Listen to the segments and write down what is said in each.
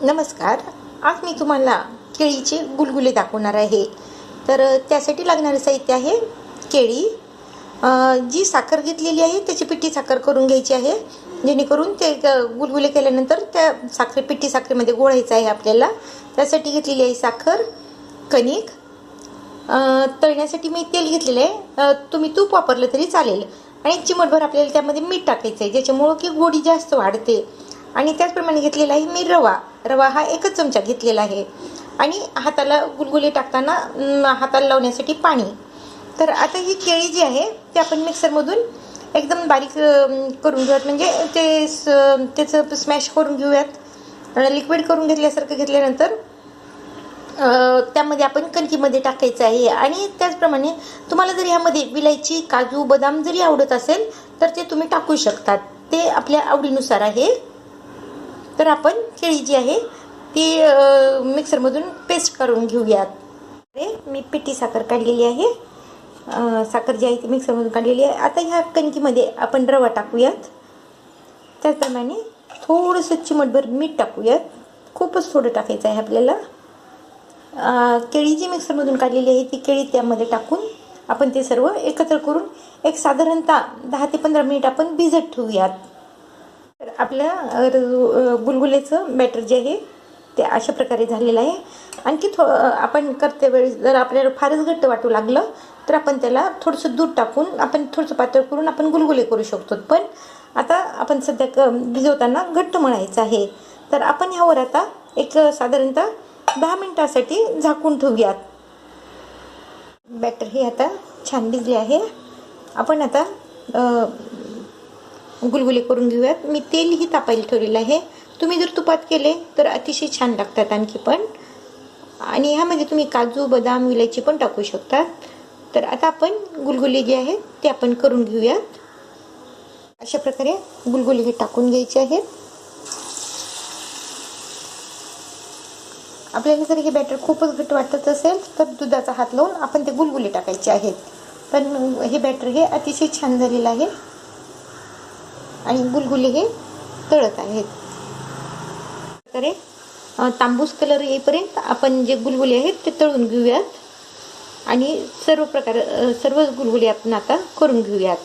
नमस्कार. आज मी तुम्हाला केळीचे गुलगुले दाखवणार आहे. तर त्यासाठी लागणारं साहित्य आहे केळी. जी साखर घेतलेली आहे त्याची पिठी साखर करून घ्यायची आहे. जेणेकरून ते ग- गुलगुले केल्यानंतर त्या साखरे पिठी साखरेमध्ये गोळायचं आहे आपल्याला. त्यासाठी घेतलेली आहे साखर कणिक. तळण्यासाठी मी तेल घेतलेलं आहे. तुम्ही तूप वापरलं तरी चालेल. आणि चिमटभर आपल्याला त्यामध्ये मीठ टाकायचं आहे ज्याच्यामुळं की गोडी जास्त वाढते. आणि त्याचप्रमाणे घेतलेला आहे मी रवा. रवा हा एकच चमचा घेतलेला आहे. आणि हाताला गुलगुले टाकताना हाताला लावण्यासाठी पाणी. तर आता ही केळी जी आहे ती आपण मिक्सरमधून एकदम बारीक करून घेऊयात. म्हणजे ते स- त्याचं स्मॅश करून घेऊयात. लिक्विड करून घेतल्यासारखं घेतल्यानंतर त्यामध्ये आपण कणकीमध्ये टाकायचं आहे. आणि त्याचप्रमाणे तुम्हाला जर ह्यामध्ये विलायची काजू बदाम जरी आवडत असेल तर ते तुम्ही टाकू शकतात. ते आपल्या आवडीनुसार आहे. तर आपण केळी जी आहे ती मिक्सरमधून पेस्ट करून घेऊयात. अरे मी पिठी साखर काढलेली आहे. साखर जी आहे ती मिक्सरमधून काढलेली आहे. आता ह्या कणकीमध्ये आपण रवा टाकूयात. त्याचप्रमाणे थोडंसं चिमटभर मीठ टाकूयात. खूपच थोडं टाकायचं आहे आपल्याला. केळी जी मिक्सरमधून काढलेली आहे ती केळी त्यामध्ये टाकून आपण ते सर्व एकत्र करून एक साधारणतः दहा ते पंधरा मिनिट आपण भिजत ठेवूयात. आपल्या अ, गुलगुलेचं बॅटर जे आहे ते अशा प्रकारे झालेलं आहे. आणखी थो आपण करते वेळेस जर आपल्याला फारच घट्ट वाटू लागलं तर आपण त्याला थोडंसं दूध टाकून आपण थोडंसं पातळ करून आपण गुलगुले करू शकतो. पण आता आपण सध्या क भिजवताना घट्ट म्हणायचं आहे. तर आपण ह्यावर आता एक साधारणतः दहा मिनटासाठी झाकून ठेवूयात. बॅटर हे आता छान भिजले आहे. आपण आता गुलगुले करून घेऊयात. मी तेलही तापायला ठेवलेलं आहे. तुम्ही जर तुपात केले तर अतिशय छान लागतात आणखी पण. आणि ह्यामध्ये तुम्ही काजू बदाम विलायची पण टाकू शकतात तर आता आपण गुलगुले जे आहेत ते आपण करून घेऊयात. अशा प्रकारे गुलगुले हे टाकून घ्यायचे आहेत. आपल्याला जर हे बॅटर खूपच घट वाटत असेल तर दुधाचा हात लावून आपण ते गुलगुले टाकायचे आहेत. पण हे बॅटर हे अतिशय छान झालेलं आहे. आणि गुलगुले हे तळत आहेत प्रकारे तांबूस कलर येईपर्यंत आपण जे गुलगुले आहेत ते तळून घेऊयात. आणि सर्व प्रकार सर्वच सर्व गुलगुले आपण आता करून घेऊयात.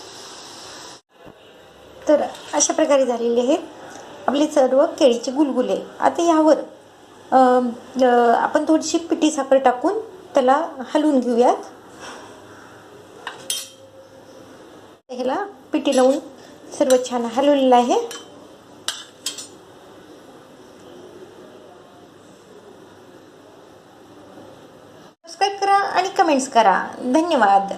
तर अशा प्रकारे झालेले आहेत आपले सर्व केळीचे गुलगुले. आता यावर आपण थोडीशी पिठी साखर टाकून त्याला हलवून घेऊयात. ह्याला पिठी लावून सर्व छान हलवलेलं आहे. सबस्क्राईब करा आणि कमेंट्स करा. धन्यवाद.